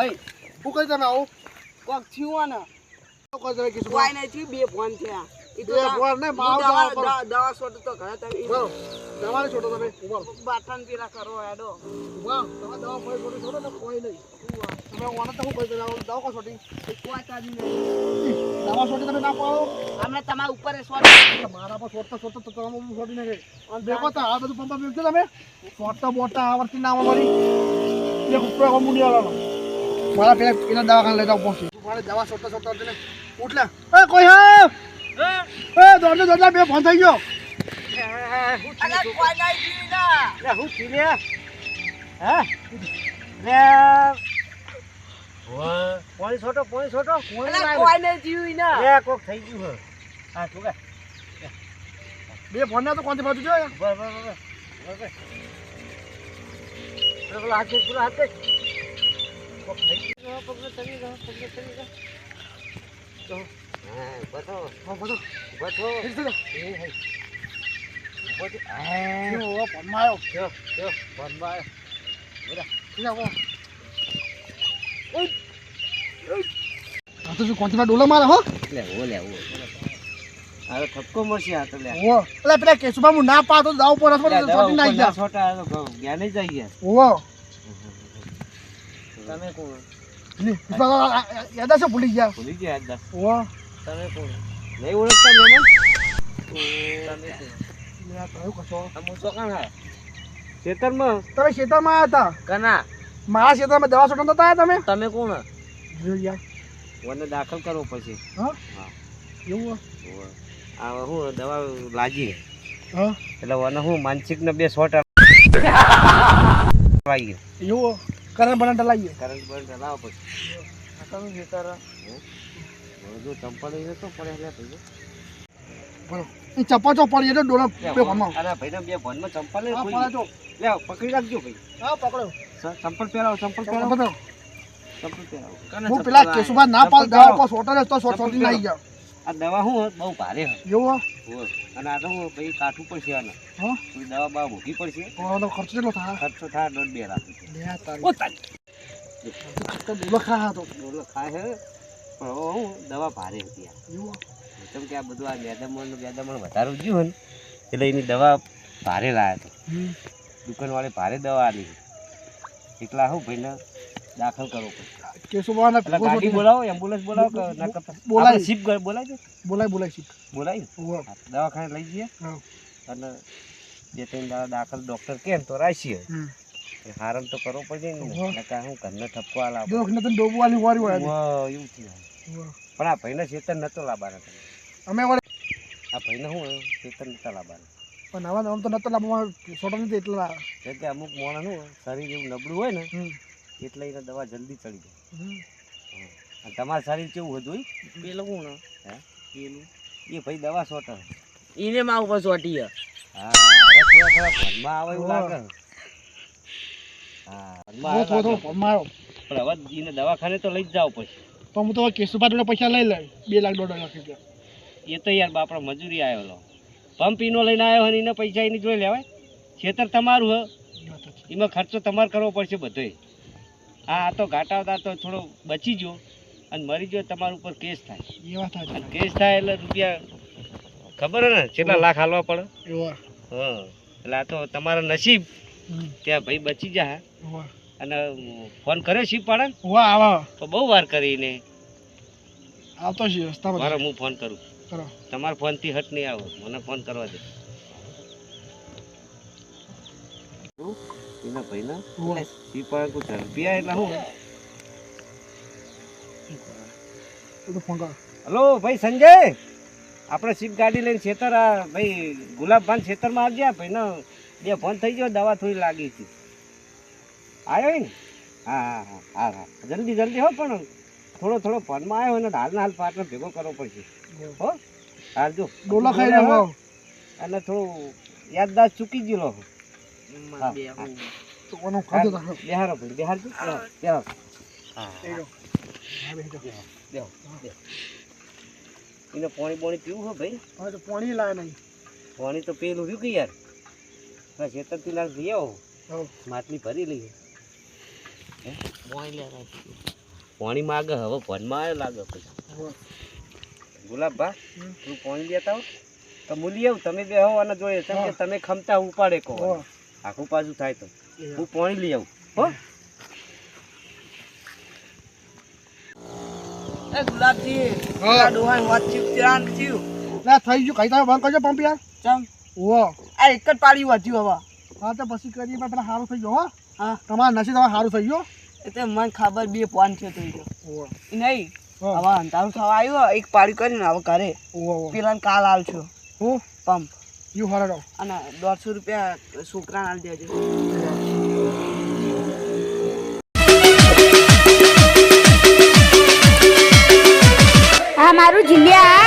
નહીં હું કઈ તને આવું. કોક થયું ને કરી તમે કીધું. કોઈ નહીં થયું બે ફોન થયા. બે દવા- ફોન નહીં, મારો દવા- દવા. દવા- દવા સોટ તો ઘરે તમે. દવાને છોડો તમે. ઊભા રહો. બાટન પેલા કરો ઊભા રહો. તમે દવા કોઈ છોડી છોડો ને કોઈ નહીં. તમે ઓને તો કરી તમે આવું દવા કો છોડી? કોઈ ચાલી નહીં. દવા છોડી તમે ના પાડો. હમણાં તમારા ઉપર સોટ મારા પર છોડતા છોડતા તો તમે હું છોડી નાખે. અને દેખો તો આ બધું પંપા તમે. છોડતા બોટતા આવડતી ના આવડે એક ઉપર મુંડી મારા પેલા પેલા દવાખાને લઈ જાવ પહોંચી મારે દવા છોડતા છોડતા તને ઉઠલા એ કોઈ હા? એ દોડજો દોડજો બે ફોન થઈ ગયો. હું પી લે. હા? પોણી છોટો પોણી છોટો પોણી અલા લાવ. કોઈ નહીં ના લે કોક થઈ ગયું હા તું બે ફોન ને તો કોણથી બાજુ જોયા હાથ હાથ ગયું પગને ચડી ગયો ચડી ગયો તો હા બતો હા બધો બતો એ હે. બતો હા ગયો ફોનમાં આવ્યો જો જો ફોનમાં આવ્યો. ઠીક છે આ તો શું કોણથી ડોલા મારે હો? લે ઓ લે ઓ હવે ઠપકો મળશે આ તો લે. ઓવો એટલે પેલા કેશુભા હું ના પાતો દાવ પર જા. ના છોટા તો ઘઉં જ આવી ગયા ઓવો તમે કોણ? લે યાદ છે ભૂલી ગયા? ભૂલી ગયા આજ દા. તમે કોણ? નહીં ઓળખતા મહેમાન તમે? કયો કશો આ મૂસો હા? ખેતરમાં? તમે ખેતરમાં આવ્યા હતા? કના? મારા ખેતરમાં દવા નતા તમે? તમે કોણ જો મને દાખલ કરવો પછી હા? હા. એવું. આ હું દવા લાગી હા. એટલે મને હું માનસિક ને બે શોટ આવી ગયો એવું કરંટ બનાટ લાવીએ કરંટ બંધ લાવો પછી આ જે ખેતર જો ચંપલ એ તો પડે લે ભાઈ બોલો એ ચપ્પા તો પડી એટલે ડોલા પે ભણો અરે ભાઈ ના બે ભણમાં ચંપલ પડે લે પકડી રાખજો ભાઈ હા પકડો ચંપલ પહેરાવો ચંપલ પહેરાવો બધો ચંપલ પહેરાવો હું પેલા કેશુભા ના પાલ દવા પર છોટો તો સોટ છોટી નાખી ગયા આ દવા હું બહુ ભારે હે એવું અને આ તો હું ભાઈ કાઠું પડશે આને. કોઈ દવા બા મૂકી પડશે. ખર્ચો કેટલો થાય? ખર્ચો થાય દોઢ બે લાખ લે તારી હતો તારી ખા પણ હું દવા ભારે હતી આ. કેમ કે આ બધું આ મેદામણ મેદામણ વધારે ઉજ્યું ને એટલે એની દવા ભારે લાયા હતા. દુકાનવાળે ભારે દવા આલી એટલા હું ભાઈને દાખલ કરવો પડશે. કેશુભા ના ગાડી બોલાવો એમ્બ્યુલન્સ બોલાવો કે ના કરતા? બોલાય. આપણે બોલાય બોલાય બોલાય છે બોલાય દવાખાને લઈ જઈએ. અને બે ત્રણ દાડા દાખલ ડૉક્ટર કહે તો રાખીએ. તો કરવો ને. હું ઘરને ઠપકો આલા દો ને ડોબુ વારી હોય. એવું થયું પણ આ ભાઈને ચેતન નતો લાવવાના તમે. અમે આ ભાઈને હું ચેતન નતા લાવવાના. પણ હવે આમ તો નતો લાવવામાં છોટો નથી એટલા. કે અમુક મોણા નું શરીર એવું નબળું હોય ને એટલે એને દવા જલ્દી ચડી જાય. હમ. અને તમારું શરીર કેવું હતું પેલું કોણ? હે? પેલું. એ ભાઈ દવા સોટર એને માં ઉપર સોટી હે. હા હવે થોડા થોડા ભરમાં આવે એવું લાગે. હા. થોડો થોડો મારો પણ હવે એને દવાખાને તો લઈ જ જાવ પછી. તો હું તો કેશુભા જોડે પૈસા લઈ લે બે લાખ દોઢ લાખ રૂપિયા. એ તો યાર બાપડો મજૂરી આવ્યો પંપ ઈનો લઈને આવ્યો હોય ને એના પૈસા એની જોઈ લેવાય. ખેતર તમારું હ. એમાં ખર્ચો તમારે કરવો પડશે બધોય. હા આ તો ઘાટા હતા તો થોડો બચી ગયો અને મરી ગયો તમારા ઉપર કેસ થાય. અને કેસ થાય એટલે રૂપિયા ખબર ને કેટલા લાખ હાલવા પડે? હા એટલે આ તો તમારા નસીબ ત્યાં ભાઈ બચી જા. અને ફોન કર્યો શીપ પાડે? તો બહુ વાર કરીને. આવતો છે મારો હું ફોન કરું? કરો. તમારા ફોનથી હટ નહીં આવો. મને ફોન કરવા દે. એના ભાઈના? શીપ પાડે કોઈ એટલે કરો. હલો ભાઈ સંજય? આપણે શિપ ગાડી લઈને છેતર આ ભાઈ ગુલાબભાન ખેતરમાં આવજે ભાઈનો બે ફોન થઈ ગયો દવા થોડી લાગી હતી. આવ્યો ને? હા હા હા હા હા. જલ્દી જલ્દી હો પણ થોડો થોડો ફોનમાં આવ્યો ને હાલના હાલ પાટલો ભેગો કરવો પડશે. હો? હાલ જો. ડોલા ખાઈ રહ્યો. અને થોડું યાદદાસ્ત ચૂકી ગયેલો ખાધો તો બિહારો ભાઈ બિહારજો. બિહારો હા. બેહો. બેહો. એને પાણી પાણી પીવું હો ભાઈ? હવે તો પાણી લાવે નહીં. પાણી તો પેલું રહ્યું કે યાર? હા ખેતરથી લાગ જઈ આવો. માટલી ભરી લઈએ. મોય લે પાણી માગે હવે ભનમાં આવ્યો લાગે પછી હોવે. ગુલાબ બા હમ. તું પાણી લેતા હો તો હું લઈ આવું તમે બે હો અને જોઈએ. કે તમે ખમતા ઉપાડે કહો. આખું પાછું થાય તો. હું. પાણી લઈ આવું. હો? એ ગુલાબજી આ ડોહાને વાતચીત ત્યાં થયું. લે, થઈ ગયું. કઈ તમે બંધ કરજો પંપ યાર. ચમ. ઓહો આ એક જ પાડી વધ્યું હવે. હા તો પછી કરીએ પણ પેલા સારું થઈ ગયો હો. હા. તમારા નસીબ તમારે સારું થઈ ગયો. એટલે મને ખબર બે પોઈન્ટ થયો તો ઈ નહીં. હવે અંધારું થવા આવ્યો એક પાડી કરીને હવે ઘરે. પેલા કાલ આવજો હું? પંપ. યુ હરડો અને દોઢસો રૂપિયા છોકરાને આલી દેજો. આ મારું જીલ્યા